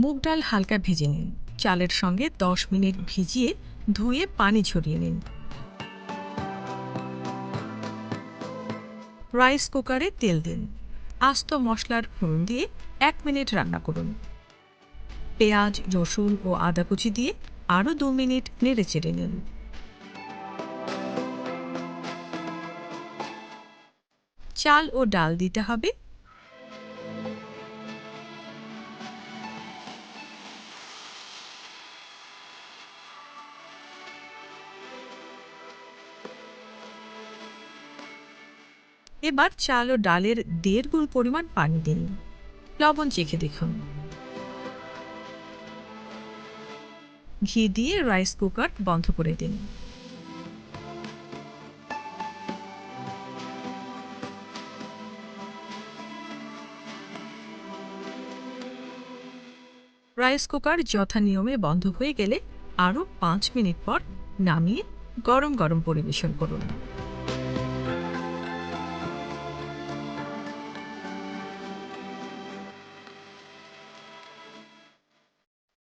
মুগ ডাল হালকা ভেজে নিন। চালের সঙ্গে 10 মিনিট ভিজিয়ে ধুয়ে পানি ঝরিয়ে নিন। রাইস কুকারে তেল দিন। আস্ত মশলার ফোড়ন দিয়ে এক মিনিট রান্না করুন। পেঁয়াজ, রসুন ও আদা কুচি দিয়ে আরও দু মিনিট নেড়ে চেড়ে নিন। চাল ও ডাল দিতে হবে এবার চাল ও ডালের দেড় গুণ পরিমাণ পানি দিন। লবণ চেখে দেখুন। ঘি দিয়ে রাইস কুকার বন্ধ করে দিন। রাইস কুকার যথা নিয়মে বন্ধ হয়ে গেলে আরও পাঁচ মিনিট পর নামিয়ে গরম গরম পরিবেশন করুন।